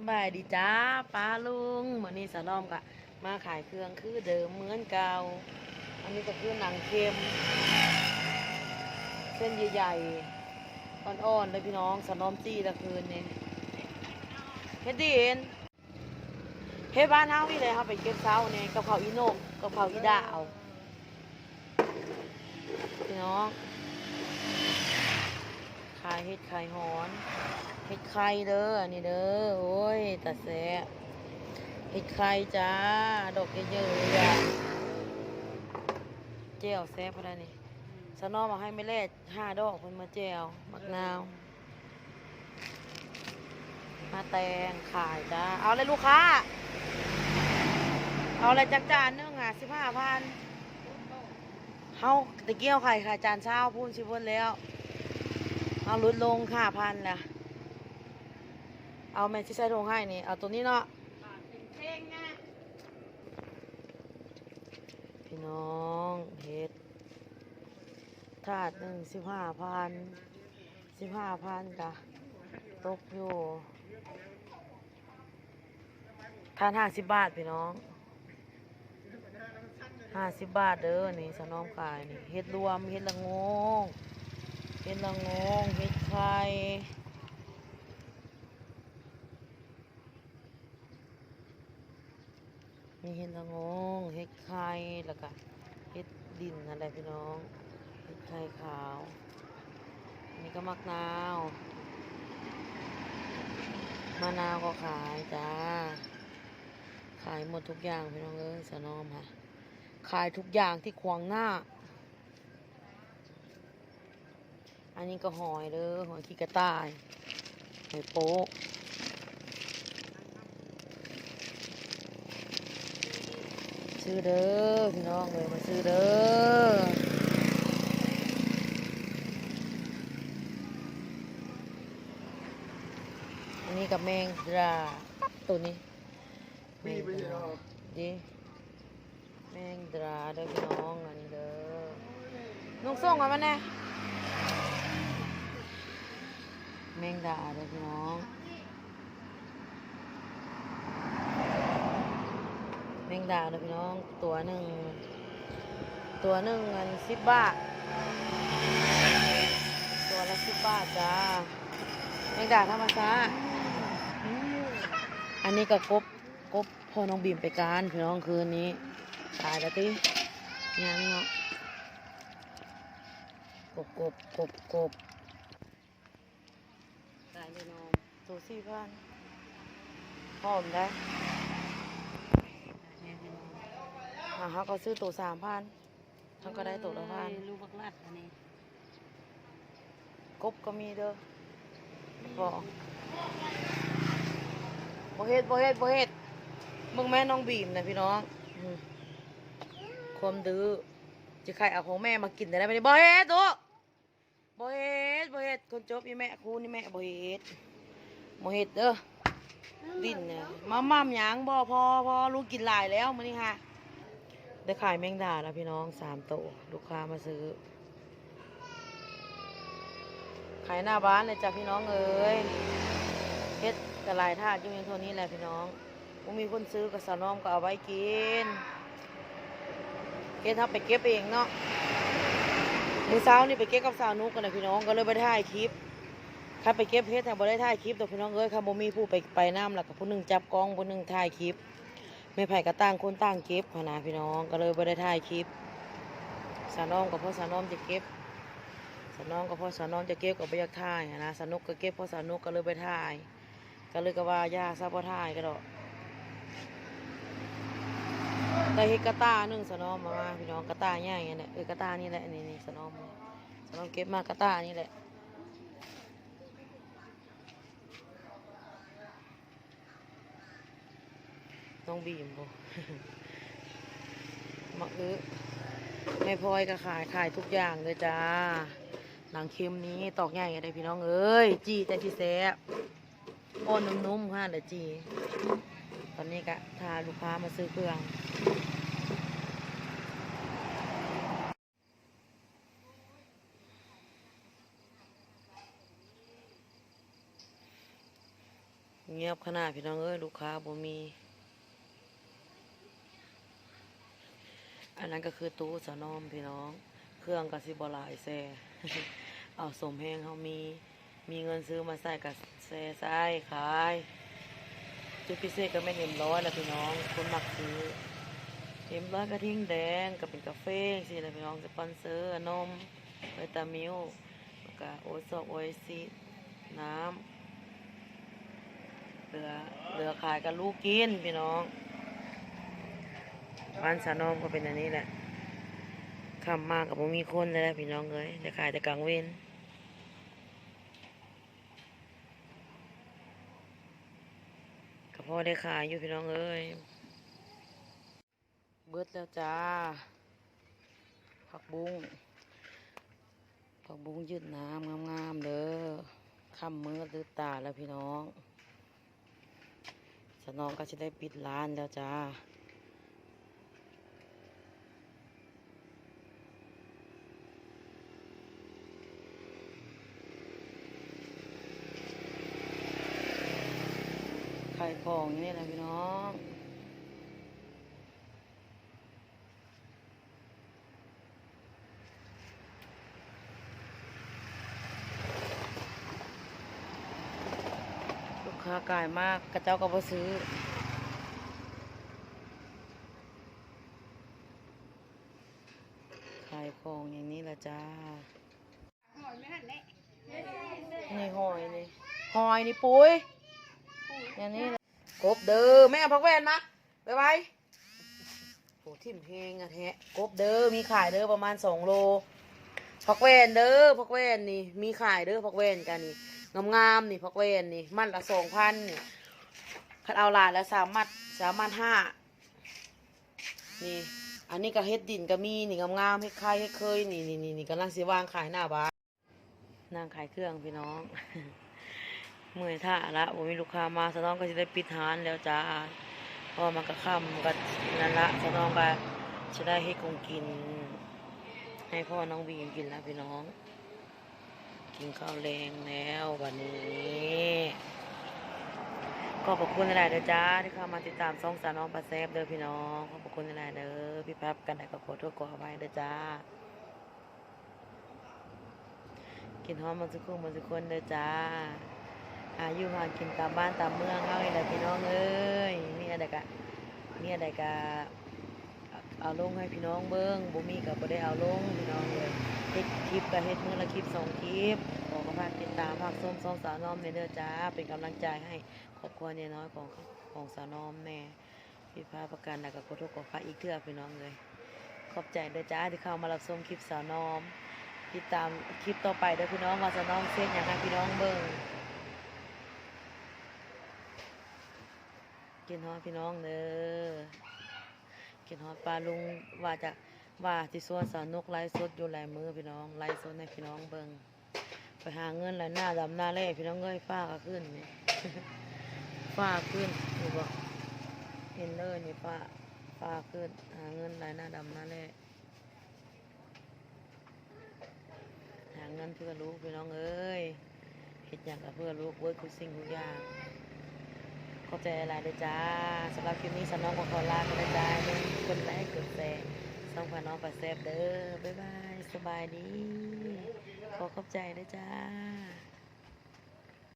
สบายดีจ้าป้าลุงวันนี้สะน้อมกะมาขายเครื่องคือเดิมเหมือนเก่า อันนี้ก็คือหนังเค็ม เส้นใหญ่ๆอ่อนๆเลยพี่น้องสะน้อมจี้ตะคืนนี่เฮ็ดดีเห็นเฮ็ดบ้านเฮานี่เลยครับไปเก็บเช้าเนี่ยกับเขาวอีโนกกับเขาวอีดาวพี่น้องายเฮ็ดไข่หอนเฮ็ดไข่เด้ออันนี้เด้อโอ้ยตาแสะเฮ็ดไข่จ้า ดอกเยอะๆเลยอะเจียวแซ่บพอได้นี่สนอมาให้ไม่แลดห้าดอกคนมาเจียวมักนาว มาแตงขายจ้า เอาเลยลูกค้า เอาอะไรจักจานนึงอะสิบห้าพันเฮาตะเกียวไข่ค่ะจานเช้าพูนชิบวนแล้ว เอาลดลงค่าพันละเอาแม่ที่ใส่ลงให้นี่ เอาตัวนี้เนาะพี่น้องเฮ็ดถาดหนึ่งสิบห้าพันสิบห้าพันกะตกอยู่ทานห้าสิบบาทพี่น้องห้าสิบบาทเด้อนี่สนอมขายนี่เฮ็ดรวมเฮ็ดละโงงเห็ดละงงเห็ดไข่มีเห็ดละงงเห็ดไข่แล้วก็เห็ดดินอะไรพี่น้องเห็ดไข่ขาวนี่ก็มักนาวมะนาวก็ขายจ้า ขายหมดทุกอย่างพี่น้องเอ้ยสนอมค่ะ ขายทุกอย่างที่ขวางหน้า อันนี้ก็หอยเด้อหอยขี้กระต่ายหอยโป๊ะซื้อเด้อพี่น้องเลยมาซื้อเด้ออันนี้กับแมงดาตัวนี้แมงดาดิแมงดาเด้อพี่น้องอันนี้เด้อนุ่งส่งมามันแน่ แมงดาเลยพี่น้องแมงดาเลยพี่น้องตัวหนึ่งตัวหนึ่งเงินสิบบาทตัวละสิบบาทจ้าแมงดาธรรมชาติอันนี้ก็กบกบพ่อน้องบีมไปการพี่น้องคืนนี้ตายแล้วติยังเนาะกบกบกบกบ ได้เลยน้องตัวสี่พันหอมได้อ่าเขาก็ซื้อตัวสามพันเขาก็ได้ตัวละพันลูกบักลัดอันนี้กบก็มีเด้อพอบ่เฮ็ดบ่เฮ็ดบ่เฮ็ดมึงแม่น้องบีมนะพี่น้องอืมความดื้อจะใครเอาของแม่มากินได้ไหมบ่เฮ็ดตัวบ่เฮ็ด บ่เฮ็ดคนจบอีแม่ครูนี่แม่บ่เฮ็ดบ่เฮ็ดเด้อดินเนี่ยมาม่ามหยังบ่พอพอลูกกินหลายแล้วมื้อนี้ค่ะ ได้ขายแมงดาแล้วพี่น้องสามโตลูกค้ามาซื้อ ขายหน้าบ้านเลยจ้ะพี่น้องเอ้ยเฮ็ดกระลายทาดอยู่เพียงเท่านี้แหละพี่น้องบ่มีคนซื้อกับสาวน้อมก็เอาไว้กินเฮ็ดทับไปเก็บเองเนาะ มือเช้านี่ไปเก็บกับสาวนุกกันนะพี่น้องก็เลยได้ถ่ายคลิปถ้าไปเก็บเพชรแต่บ่ได้ถ่ายคลิปตัวพี่น้องเอ้ยค่ะบ่มีผู้ไปไปน้ำแล้วก็ผู้หนึ่งจับกล้องผู้หนึ่งถ่ายคลิปไม่ไผ่ก็ต่างคนต่างเก็บนะพี่น้องก็เลยบ่ได้ถ่ายคลิปสาน้องกับพ่อสาน้องจะเก็บสาน้องกับพ่อสาน้องจะเก็บก็บ่อยากถ่ายนะสานุกก็เก็บพ่อสานุกก็เลยไปถ่าย ก็เลยก็ว่าย่าซะบ่ถ่ายก็ดอก ได้เฮกระตาหนึ่งสนอมามาพี่น้องกระตาใหญ่อันนี้เออกระตานี่แหละนี่นี่สนองสนองเก็บมากระตานี่แหละน้องบีมบ่มาเออแม่พลอยก็ขายขายทุกอย่างเลยจ้าหนังเค็มนี้ตอกใหญ่อะไรพี่น้องเอ้ยจีแต่ที่แซ่บอ้อนนุ่มๆค่ะเดี๋ยวจี ตอนนี้ก็พาลูกค้ามาซื้อเครื่องไงงียบขนาดพี่น้องเอ้ยลูกค้าบ่มี อันนั้นก็คือตู้สะนอมพี่น้อง เครื่องก็สิบลายแซ่เอาสมแห้งเขามี มีเงินซื้อมาใส่กับแซ่ใส่ขาย จุดพิเศษก็ไม่เห็นร้อยแล้วพี่น้อง คนมักซื้อเห็นร้อยกระทิ่งแดงก็เป็นกาแฟสินะพี่น้องสปอนเซอร์นมวิตามิลแล้วก็โอซอกโอเอซีน้ำเหลือเหลือขายกับลูกกินพี่น้องบ้านสานอมก็เป็นอันนี้แหละคำมากกับมมีคนเลยแหละพี่น้องเอ้ยจะขายแต่กลางเว้น พอได้ขายอยู่พี่น้องเอ้ย เบิดแล้วจ้า ผักบุ้ง ผักบุ้งยืดน้ำงามๆเด้อค่ำมือลืดตาแล้วพี่น้องสนองก็จะได้ปิดร้านแล้วจ้า ขายของอย่างนี่แหละพี่น้องลูกค้ากายมากกระเจ้าก็บ่ซื้อขายของอย่างนี้ละจ้านี่หอยนี่หอยนี่ปุ้ย อย่างนี้กบเด้อแม่พักแวนมาไปไว้โอ้ทิมเพลงอะแทะกบเด้อมีขายเด้อประมาณสองโลพักแวนเด้อพักแวนนี่ มีขายเด้อพักแวนกันนี่งามๆนี่พักแวนนี่ มัดละสองพันนี่คัดเอาลายแล้วสามมัดสามมัดห้านี่ อันนี้ก็เฮ็ดดินก็มีนี่งามๆเฮ็ดไข่เฮ็ดเคยนี่นี่นี่กำลังสิวางขายหน้าบ้านนั่งขายเครื่องพี่น้อง เมื่อยท่าละผมมีลูกค้ามาสน้องก็จะได้ปิดร้านแล้วจ้าพอมันก็ค่ำก็นั่นละสน้องก็จะได้ให้คงกิน ให้พ่อน้องบีมกินแล้วพี่น้อง กินข้าวแรงแล้ววันนี้ขอบคุณหลายเด้อจ้าที่เข้ามาติดตามซ่องสาวน้องปลาแซบเด้อพี่น้องขอบคุณหลายเด้อพี่แป๊บกันไหนก็ขอโทษขออภัยเด้อจ้า กินหอมมันสักครู่มันสักคนเด้อจ้า อายุหากินตามบ้านตามเมืองเฮาอีแหละพี่น้องเอ้ยมีอะไรกะมีอะไรกะเอาลงให้พี่น้องเบิ้งบ่มีก็บ่ได้เอาลงพี่น้องเลยเฮ็ดคลิปก็เฮ็ดมื้อละคลิปสองคลิปขอก็ฝากติดตามฝากส้มส้มสาวน้อมในเด้อจ้าเป็นกำลังใจให้ครอบครัวเนี่ยน้อยของของสาวน้อมแน่พี่พาประกันแล้วก็ขอโทษขอฝากอีกเทื่อพี่น้องเลยขอบใจเด้อจ้าที่เข้ามารับชมคลิปสาวน้อมติดตามคลิปต่อไปเด้อพี่น้องว่าจะน้องเส้นอย่างไรพี่น้องเบิ่ง กินฮอดพี่น้องเด้อกินฮอดปลาลุงว่าจะว่าที่สวนสนุกไล่สดอยู่หลายมือพี่น้องไล่สดให้พี่น้องเบิงไปหาเงินแล้วหน้าดำหน้าแร่พี่น้องเอ้ยฟ้าก็ขึ้นนี่ฟ้าขึ้นนี่บอกเห็นเลยนี่ฟ้าฟ้าขึ้นหาเงินหลายหน้าดำหน้าแร่หาเงินเพื่อลูกพี่น้องเอ้ยเฮ็ดอย่างกับเพื่อลูกเวิร์ดทุกสิ่งทุกอย่าง ข้าใจอะไรเลยจ้าสำหรับคลิปนี้สำน้องก็ขอลาไปแล้วจ้าเด้อคนไลค์กดแชร์ส่องพาน้องปลาแซบเด้อบ๊ายบายสบายดี ขอขอบใจนะจ้า